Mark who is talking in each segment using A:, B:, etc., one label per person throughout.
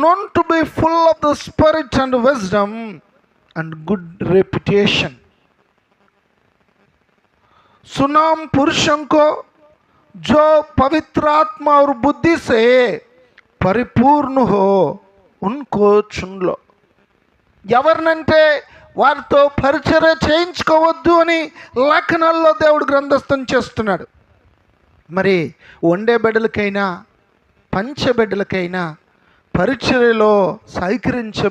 A: known to be full of the spirit and wisdom and good reputation Sunam पुरुषों को जो पवित्र आत्मा और बुद्धि से పరిపూర్ణ హో ఉన్కో చున్లో ఎవరినంటే వారితో పరిచర్య చేయించుకోవద్దు అని లేఖనాల్లో దేవుడు గ్రంథస్థం చేస్తున్నాడు మరి వండే బిడ్డలకైనా పంచ బిడ్డలకైనా పరిచర్యలో సహకరించే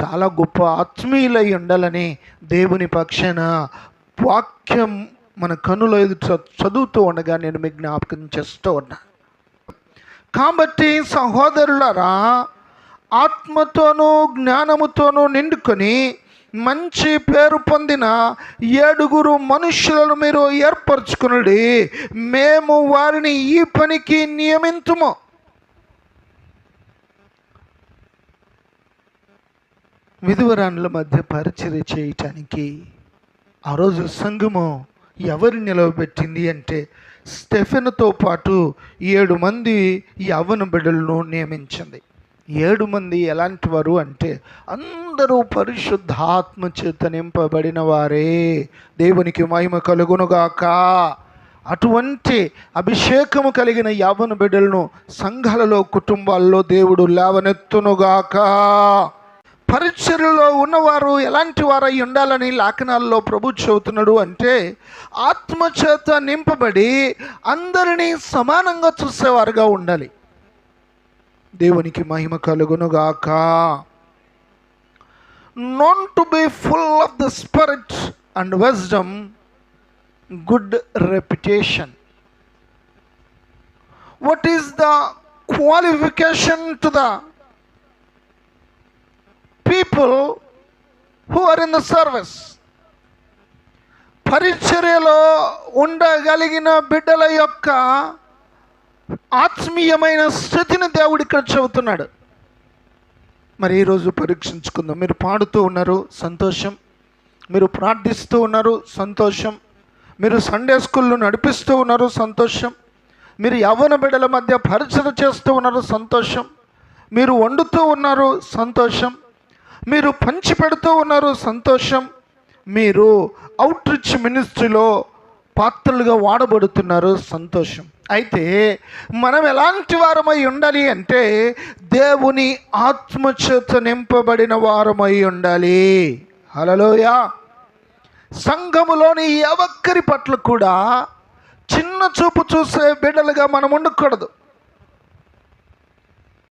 A: చాలా గొప్ప ఆత్మీయులై ఉండాలని దేవుని పక్షాన వాక్యం మన కనులో ఎదుట చదువుతూ ఉండగా నేను మీకు జ్ఞాపకం చేస్తూ ఉన్నా. కాబట్టి సహోదరులరా ఆత్మతోనూ జ్ఞానముతోనూ నిండుకొని మంచి పేరు పొందిన ఏడుగురు మనుషులను మీరు ఏర్పరచుకునుడి. మేము వారిని ఈ పనికి నియమింతుము. విధువరాన్ల మధ్య పరిచర్య చేయటానికి ఆ రోజు సంఘము ఎవరు నిలవబెట్టింది అంటే స్టెఫెన్తో పాటు ఏడు మంది యవ్వన బిడ్డలను నియమించింది. ఏడు మంది ఎలాంటి వారు అంటే అందరూ పరిశుద్ధాత్మ చేత నింపబడిన వారే. దేవునికి మహిమ కలుగునుగాక. అటువంటి అభిషేకము కలిగిన యవ్వన బిడ్డలను సంఘాలలో కుటుంబాల్లో దేవుడు లేవనెత్తునుగాక. పరిచర్లో ఉన్నవారు ఎలాంటి వారై ఉండాలని లాకనాల్లో ప్రభు చెబుతున్నాడు అంటే ఆత్మచేత నింపబడి అందరినీ సమానంగా చూసేవారుగా ఉండాలి. దేవునికి మహిమ కలుగునుగాక. Known to be full of the spirit and wisdom good reputation what is the qualification to the people who are in the service పరిచర్యలో ఉండగలిగిన బిడ్డల యొక్క ఆత్మీయమైన స్థితిని దేవుడు ఇక్కడ చెబుతున్నాడు. మరి ఈరోజు పరీక్షించుకుందాం. మీరు పాడుతూ ఉన్నారు సంతోషం. మీరు ప్రార్థిస్తూ ఉన్నారు సంతోషం. మీరు సండే స్కూల్లో నడిపిస్తూ ఉన్నారు సంతోషం. మీరు యవ్వన బిడ్డల మధ్య పరిచయం చేస్తూ ఉన్నారు సంతోషం. మీరు వండుతూ ఉన్నారు సంతోషం. మీరు పంచి పెడుతూ ఉన్నారు సంతోషం. మీరు అవుట్ రిచ్ మినిస్ట్రీలో పాత్రలుగా వాడబడుతున్నారు సంతోషం. అయితే మనం ఎలాంటి వారమై ఉండాలి అంటే దేవుని ఆత్మచేత నింపబడిన వారమై ఉండాలి. హలలోయ సంఘములోని ఏ ఒక్కరి పట్ల కూడా చిన్న చూపు చూసే బిడ్డలుగా మనం ఉండకూడదు.